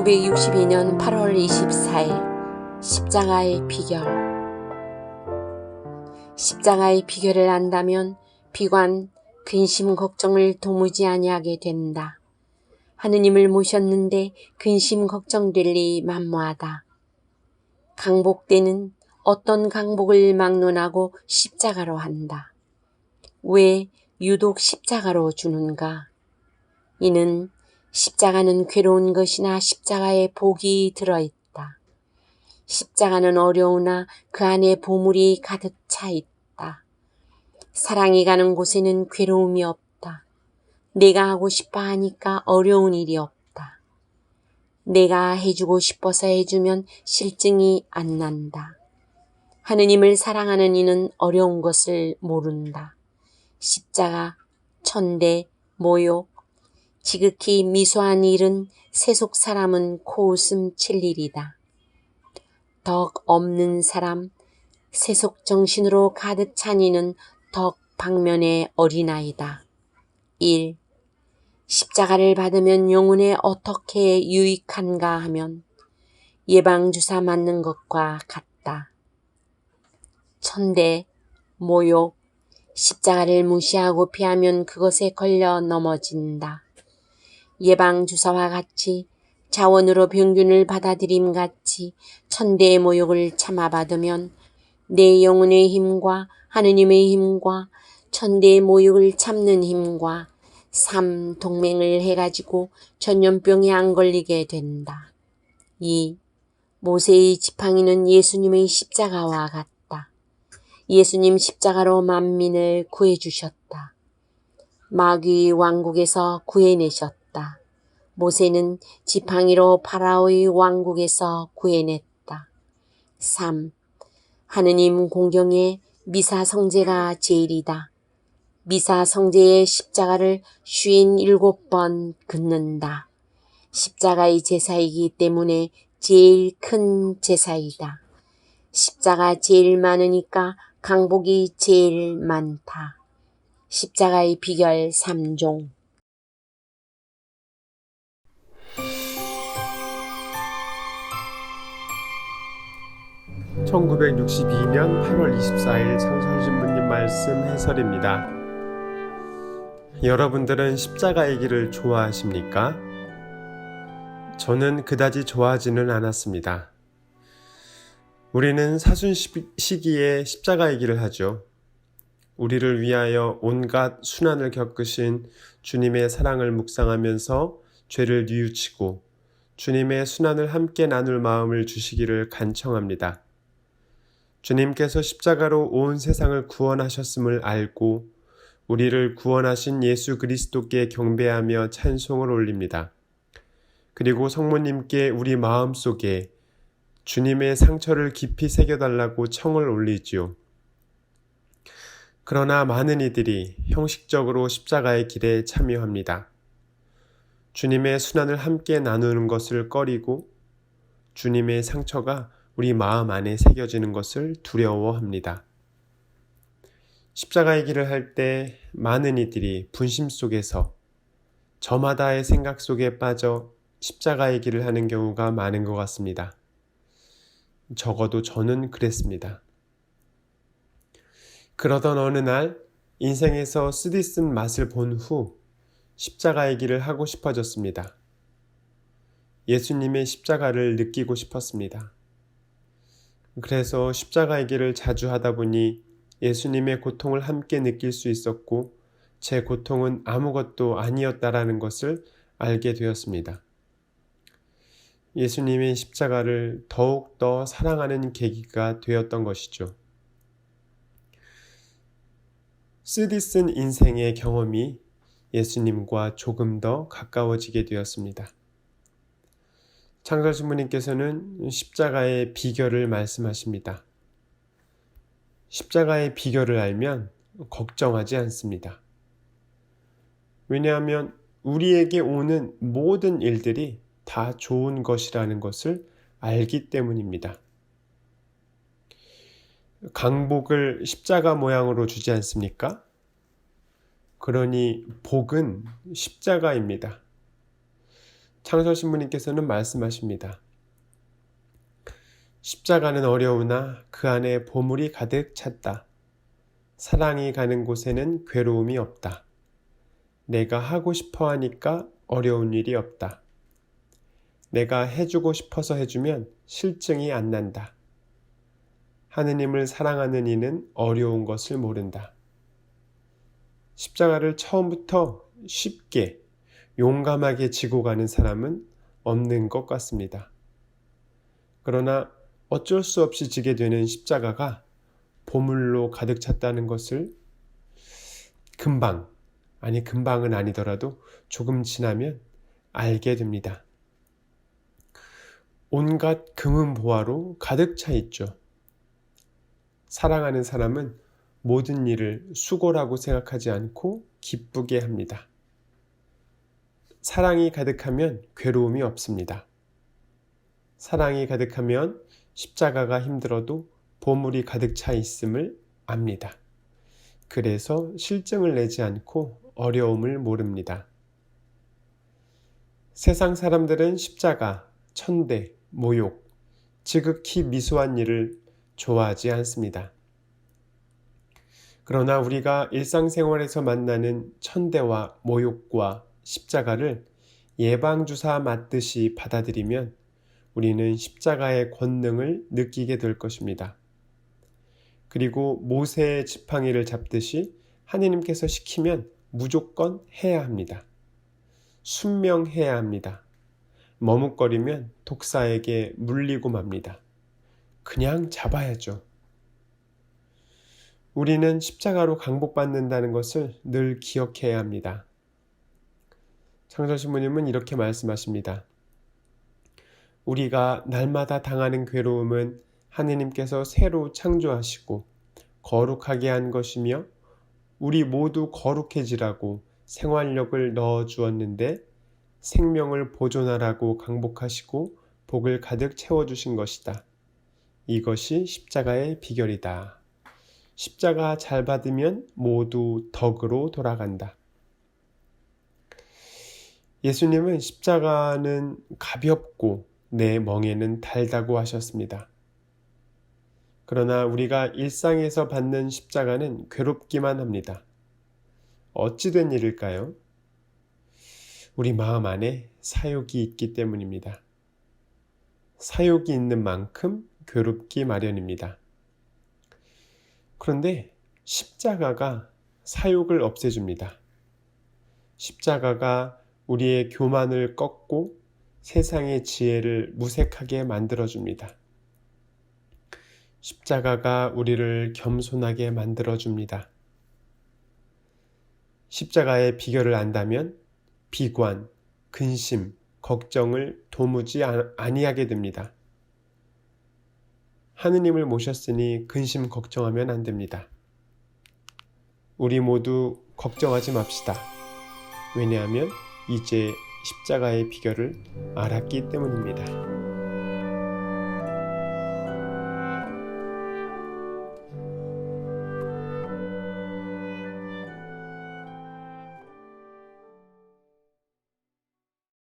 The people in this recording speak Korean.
1962년 8월 24일 십자가의 비결 십자가의 비결을 안다면 비관, 근심, 걱정을 도무지 아니하게 된다. 하느님을 모셨는데 근심, 걱정될 리 만무하다. 강복 때는 어떤 강복을 막론하고 십자가로 한다. 왜 유독 십자가로 주는가? 이는 십자가는 괴로운 것이나 십자가에 복이 들어있다. 십자가는 어려우나 그 안에 보물이 가득 차 있다. 사랑이 가는 곳에는 괴로움이 없다. 내가 하고 싶어 하니까 어려운 일이 없다. 내가 해주고 싶어서 해주면 실증이 안 난다. 하느님을 사랑하는 이는 어려운 것을 모른다. 십자가, 천대, 모욕, 지극히 미소한 일은 세속 사람은 코웃음 칠 일이다. 덕 없는 사람, 세속 정신으로 가득 찬 이는 덕 방면의 어린아이다. 1. 십자가를 받으면 영혼에 어떻게 유익한가 하면 예방주사 맞는 것과 같다. 천대, 모욕, 십자가를 무시하고 피하면 그것에 걸려 넘어진다. 예방주사와 같이 자원으로 병균을 받아들임 같이 천대의 모욕을 참아받으면 내 영혼의 힘과 하느님의 힘과 천대의 모욕을 참는 힘과 삼 동맹을 해가지고 전염병에 안 걸리게 된다. 이 모세의 지팡이는 예수님의 십자가와 같다. 예수님 십자가로 만민을 구해주셨다. 마귀 왕국에서 구해내셨다. 모세는 지팡이로 파라오의 왕국에서 구해냈다. 3. 하느님 공경에 미사 성제가 제일이다. 미사 성제의 십자가를 쉰 일곱 번 긋는다. 십자가의 제사이기 때문에 제일 큰 제사이다. 십자가 제일 많으니까 강복이 제일 많다. 십자가의 비결 3종 1962년 8월 24일 창설신부님 말씀 해설입니다. 여러분들은 십자가의 길을 좋아하십니까? 저는 그다지 좋아하지는 않았습니다. 우리는 사순 시기에 십자가의 길을 하죠. 우리를 위하여 온갖 순환을 겪으신 주님의 사랑을 묵상하면서 죄를 뉘우치고 주님의 순환을 함께 나눌 마음을 주시기를 간청합니다. 주님께서 십자가로 온 세상을 구원하셨음을 알고 우리를 구원하신 예수 그리스도께 경배하며 찬송을 올립니다. 그리고 성모님께 우리 마음 속에 주님의 상처를 깊이 새겨달라고 청을 올리지요. 그러나 많은 이들이 형식적으로 십자가의 길에 참여합니다. 주님의 순환을 함께 나누는 것을 꺼리고 주님의 상처가 우리 마음 안에 새겨지는 것을 두려워합니다. 십자가의 길을 할 때 많은 이들이 분심 속에서 저마다의 생각 속에 빠져 십자가의 길을 하는 경우가 많은 것 같습니다. 적어도 저는 그랬습니다. 그러던 어느 날 인생에서 쓰디쓴 맛을 본 후 십자가의 길을 하고 싶어졌습니다. 예수님의 십자가를 느끼고 싶었습니다. 그래서 십자가의 길을 자주 하다 보니 예수님의 고통을 함께 느낄 수 있었고 제 고통은 아무것도 아니었다라는 것을 알게 되었습니다. 예수님의 십자가를 더욱 더 사랑하는 계기가 되었던 것이죠. 쓰디쓴 인생의 경험이 예수님과 조금 더 가까워지게 되었습니다. 창설신부님께서는 십자가의 비결을 말씀하십니다. 십자가의 비결을 알면 걱정하지 않습니다. 왜냐하면 우리에게 오는 모든 일들이 다 좋은 것이라는 것을 알기 때문입니다. 강복을 십자가 모양으로 주지 않습니까? 그러니 복은 십자가입니다. 창설 신부님께서는 말씀하십니다. 십자가는 어려우나 그 안에 보물이 가득 찼다. 사랑이 가는 곳에는 괴로움이 없다. 내가 하고 싶어 하니까 어려운 일이 없다. 내가 해주고 싶어서 해주면 실증이 안 난다. 하느님을 사랑하는 이는 어려운 것을 모른다. 십자가를 처음부터 쉽게 용감하게 지고 가는 사람은 없는 것 같습니다. 그러나 어쩔 수 없이 지게 되는 십자가가 보물로 가득 찼다는 것을 금방, 아니 금방은 아니더라도 조금 지나면 알게 됩니다. 온갖 금은 보화로 가득 차 있죠. 사랑하는 사람은 모든 일을 수고라고 생각하지 않고 기쁘게 합니다. 사랑이 가득하면 괴로움이 없습니다. 사랑이 가득하면 십자가가 힘들어도 보물이 가득 차 있음을 압니다. 그래서 실증을 내지 않고 어려움을 모릅니다. 세상 사람들은 십자가, 천대, 모욕, 지극히 미소한 일을 좋아하지 않습니다. 그러나 우리가 일상생활에서 만나는 천대와 모욕과 십자가를 예방주사 맞듯이 받아들이면 우리는 십자가의 권능을 느끼게 될 것입니다. 그리고 모세의 지팡이를 잡듯이 하느님께서 시키면 무조건 해야 합니다. 순명해야 합니다. 머뭇거리면 독사에게 물리고 맙니다. 그냥 잡아야죠. 우리는 십자가로 강복받는다는 것을 늘 기억해야 합니다. 창설신부님은 이렇게 말씀하십니다. 우리가 날마다 당하는 괴로움은 하느님께서 새로 창조하시고 거룩하게 한 것이며 우리 모두 거룩해지라고 생활력을 넣어 주었는데 생명을 보존하라고 강복하시고 복을 가득 채워 주신 것이다. 이것이 십자가의 비결이다. 십자가 잘 받으면 모두 덕으로 돌아간다. 예수님은 십자가는 가볍고 내 멍에는 달다고 하셨습니다. 그러나 우리가 일상에서 받는 십자가는 괴롭기만 합니다. 어찌된 일일까요? 우리 마음 안에 사욕이 있기 때문입니다. 사욕이 있는 만큼 괴롭기 마련입니다. 그런데 십자가가 사욕을 없애줍니다. 십자가가 우리의 교만을 꺾고 세상의 지혜를 무색하게 만들어줍니다. 십자가가 우리를 겸손하게 만들어줍니다. 십자가의 비결을 안다면 비관, 근심, 걱정을 도무지 아니하게 됩니다. 하느님을 모셨으니 근심 걱정하면 안 됩니다. 우리 모두 걱정하지 맙시다. 왜냐하면 이제 십자가의 비결을 알았기 때문입니다.